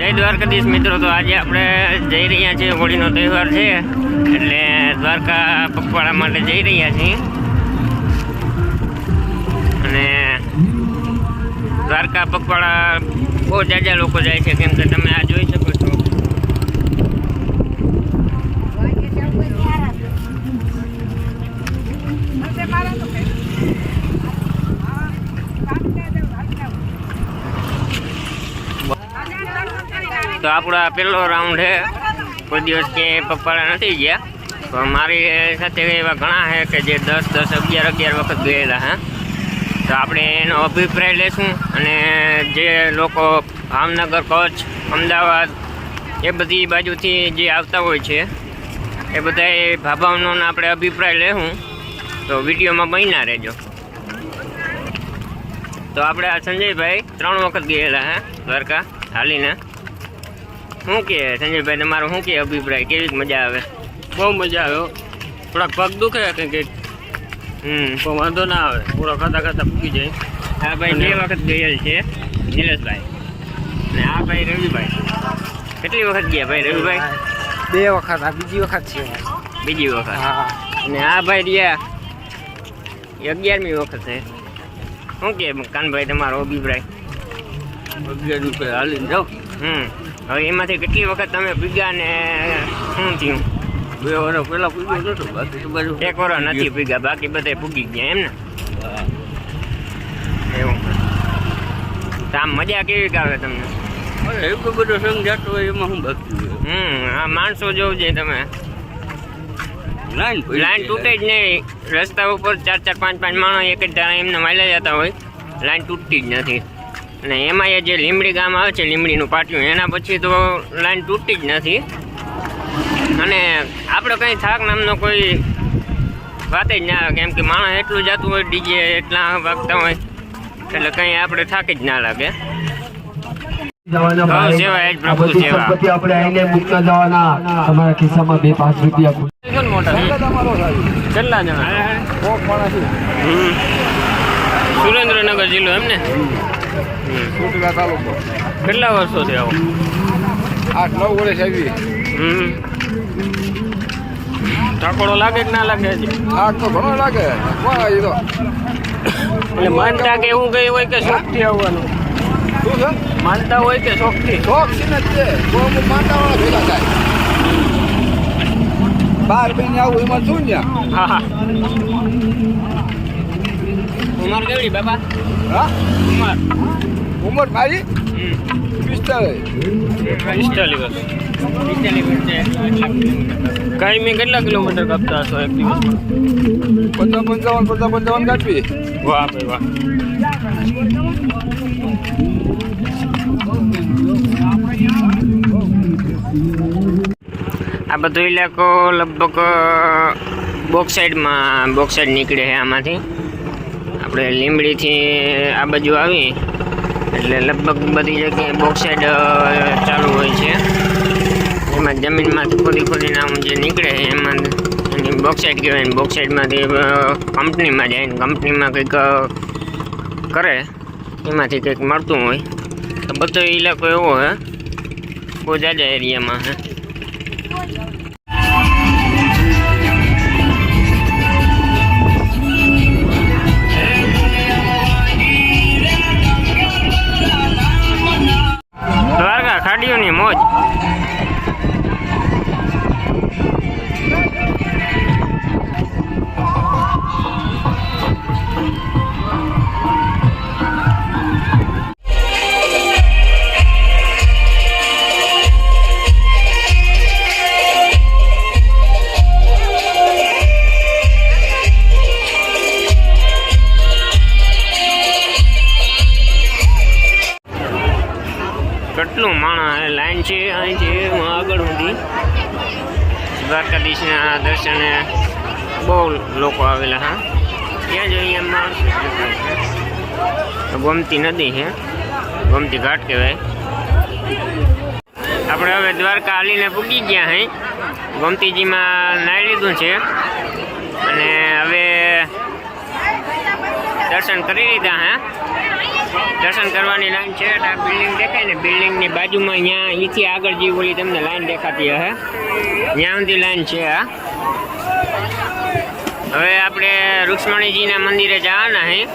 જય દ્વારકાધીશ મિત્રો, તો આજે આપણે જઈ રહ્યા છીએ, હોળીનો તહેવાર છે, એટલે દ્વારકા પગપાળા માટે જઈ રહ્યા છીએ. અને દ્વારકા પગપાળા બહુ જાજા લોકો જાય છે, કેમ કે તમે આ જોઈ શકો છો. આપણો આ પહેલો રાઉન્ડ છે. કોઈ દિવસ કે પપ્પાળા નથી ગયા. તો મારી સાથે એવા ઘણા છે કે જે દસ દસ, અગિયાર અગિયાર વખત ગયેલા હે તો આપણે એનો અભિપ્રાય લેશું અને જે લોકો ભાવનગર, કચ્છ, અમદાવાદ એ બધી બાજુથી જે આવતા હોય છે, એ બધાએ ભાભાઓનો આપણે અભિપ્રાય લેશું. તો વિડીયોમાં બન્યા રહેજો. તો આપણે આ સંજયભાઈ ત્રણ વખત ગયેલા હે દ્વારકા, હાલીને. શું કે સંજયભાઈ તમારો શું કે અભિપ્રાય? કેવી મજા આવે? બહુ મજા આવે થોડાક પગ દુખે કંઈક કંઈક. હમ. પણ વાંધો ના આવે. પૂરો ખાતા ખાતા પૂગી જાય. આ ભાઈ બે વખત ગયેલ છે નિલેશભાઈ. ને આ ભાઈ રવિભાઈ. કેટલી વખત ગયા ભાઈ રવિભાઈ? બે વખત આ બીજી વખત છે. બીજી વખત. હા અને આ ભાઈ રહ્યા. અગિયારમી વખત છે. શું કે કાનભાઈ તમારો અભિપ્રાય? અગિયાર રૂપિયા હાલીને જાઓ. હમ. હવે એમાંથી કેટલી વખત તમે પીગ્યા ને શું થયું? બે વર્ષ પહેલા પૂગ્યો નતો બાકી તો એક વર્ષ નથી પીગ્યા બાકી બધા પૂગી ગયા એમ ને? એવું. આમ મજા કેવી આવે તમને? એવું બધો સંગ જાતો હોય એમાં હું ભક્તિ હમ આ માણસો જોવું છે તમે. લાઈન લાઈન તૂટે જ નહીં. રસ્તા ઉપર ચાર ચાર પાંચ પાંચ માણસ એક જ એમને માયલા જતા હોય. લાઈન તૂટતી જ નથી. અને એમાં એ જે લીમડી ગામ આવે છે લીમડીનું પાટિયું એના પછી તો લાઈન તૂટતી જ નથી. અને આપણે કંઈ થાક નામનો કોઈ વાત જ ના આવે કેમ કે માણસ એટલું જતું હોય ડીજે એટલા વાગતા હોય એટલે કંઈ આપણે થાક જ ના લાગે. સુરેન્દ્રનગર જિલ્લો એમ ને? હમ. કેટલા વર્ષો છે આવો? આઠ નવ વર્ષ આવી. ટાકોડો લાગે કે ના લાગે હજી? આઠ તો ઘણો લાગે. તો. એટલે માનતા કે એવું કઈ હોય કે શોખથી આવવાનું? શું છે? માનતા હોય કે શોખથી શોખ છે ને જ છે. બહુ અમુક માનતાવાળા ભેગા થાય. બાર મહિને આવું એમાં શું ને હા હા. ઉંમર કેવડી બાપા? હા? ઉંમર? ઉંમર મારી હમ. પિસ્તાલીસ. વર્ષ. કાંઈ મેં કેટલા કિલોમીટર કાપતા હશો એક દિવસ? પચાસ પંચાવન પચાસ પંચાવન કાપી વાહ ભાઈ વાહ. આ બધો ઇલાકો લગભગ બોક્સાઇડમાં બોક્સ સાઈડ નીકળે છે આમાંથી. આપણે લીંબડીથી આ બાજુ આવી, એટલે લગભગ બધી જગ્યાએ બોક્સાઇડ ચાલુ હોય છે. એમાં જમીનમાંથી ખોદી ખોદીને આમ જે નીકળે એમાં એની બોક્સાઇડ કહેવાય ને બોક્સાઇડમાંથી કંપનીમાં જાય ને કંપનીમાં કંઈક કરે, એમાંથી કંઈક મળતું હોય. તો બધો ઇલાકો એવો હે, બહુ જાજા એરિયામાં હે. કેટલું લાઈન છે અહીંથી આગળ સુધી દ્વારકાધીશના દર્શને બહુ લોકો આવેલા, હા. ત્યાં જ અહીંયા માણસ ગોમતી નદી છે. ગોમતી ઘાટ કહેવાય. આપણે હવે દ્વારકા હાલીને પૂગી ગયા હઈ ગોમતીજીમાં નાહી લીધું છે. અને હવે દર્શન કરી લીધા, હે. દર્શન કરવાની લાઈન છે. આ બિલ્ડિંગ દેખાય ને, બિલ્ડિંગની બાજુમાં અહીંયા, અહીંથી આગળ જે ઓલી તમને લાઈન દેખાતી હશે ત્યાં સુધી લાઈન છે આ. હવે આપણે રૂક્ષ્મણીજીના મંદિરે જવાના હે.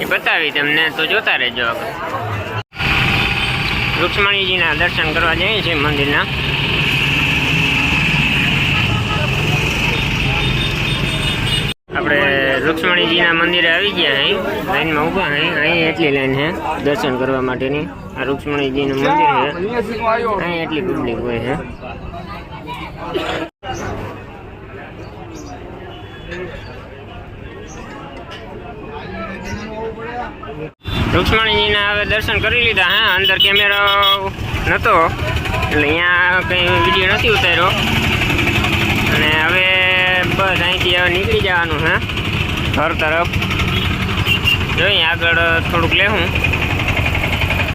એ બતાવી તમને, તો જોતા રહેજો આગળ. રૂક્ષ્મણીજીના દર્શન કરવા જઈએ છીએ મંદિરના. આપણે રૂક્ષ્મણીજીના મંદિરે આવી ગયા અહીં લાઈનમાં ઊભા અહીં અહીં એટલી લાઈન છે દર્શન કરવા માટેની. આ રૂક્ષ્મણીજીનું મંદિર છે અહીં એટલી પબ્લિક હોય છે રૂક્ષ્મણીજીના હવે દર્શન કરી લીધા હા. અંદર કેમેરો નહોતો એટલે અહીંયા કંઈ વીડિયો નથી ઉતાર્યો. અને હવે બસ અહીંથી હવે નીકળી જવાનું હે? ઘર તરફ. જોઈએ આગળ થોડુંક લેવું